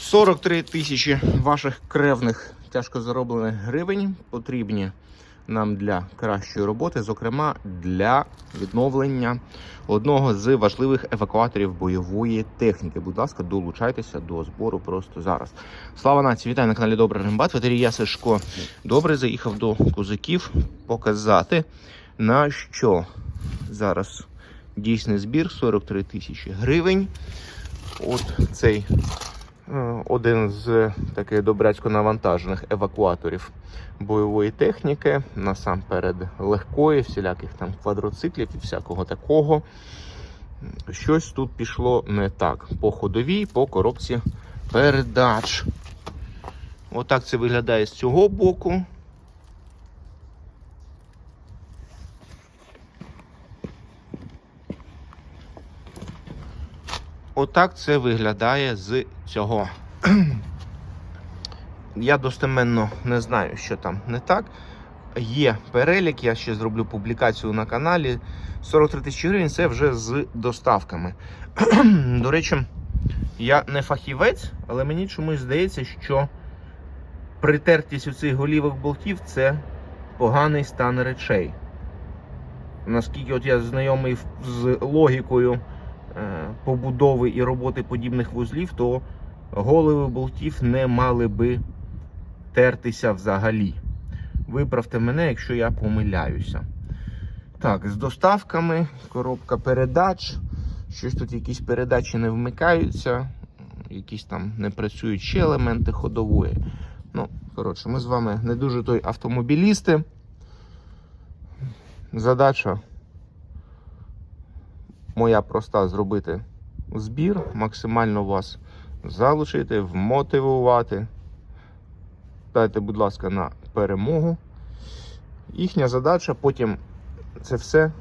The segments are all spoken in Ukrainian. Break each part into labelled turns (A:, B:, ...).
A: 43 тисячі ваших кревних тяжко зароблених гривень потрібні нам для кращої роботи, зокрема для відновлення одного з важливих евакуаторів бойової техніки. Будь ласка, долучайтеся до збору просто зараз. Слава нації! Вітаю на каналі Добрий Рембат. Ветерій я Сашко. Добре заїхав до козаків показати на що зараз дійсний збір 43 тисячі гривень. От цей один з таких добрячко навантажених евакуаторів бойової техніки, насамперед легкої, всіляких там квадроциклів і всякого такого. Щось тут пішло не так. По ходовій, по коробці передач. Отак це виглядає з цього боку. Отак це виглядає з цього. Я достеменно не знаю, що там не так. Є перелік, я ще зроблю публікацію на каналі. 43 тисячі гривень це вже з доставками. До речі, я не фахівець, але мені чомусь здається, що притертість у цих голівок болтів це поганий стан речей. Наскільки от я знайомий з логікою е, побудови і роботи подібних вузлів, то голови болтів не мали би тертися взагалі. Виправте мене, якщо я помиляюся. Так, з доставками, коробка передач. Щось тут якісь передачі не вмикаються, якісь там не працюють ще елементи ходової. Ну, коротше, ми з вами не дуже той автомобілісти. Задача моя проста зробити збір, максимально вас залучити, вмотивувати. Дайте, будь ласка, на перемогу. Їхня задача потім це все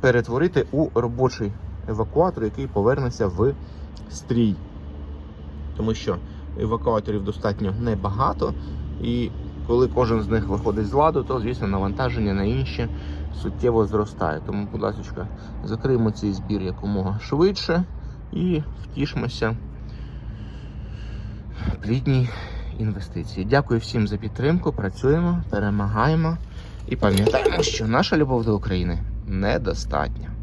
A: перетворити у робочий евакуатор, який повернеться в стрій. Тому що евакуаторів достатньо небагато, і коли кожен з них виходить з ладу, то, звісно, навантаження на інші суттєво зростає. Тому, будь ласка, закриємо цей збір якомога швидше і втішимося плідній інвестиції. Дякую всім за підтримку. Працюємо, перемагаємо і пам'ятаємо, що наша любов до України недостатня.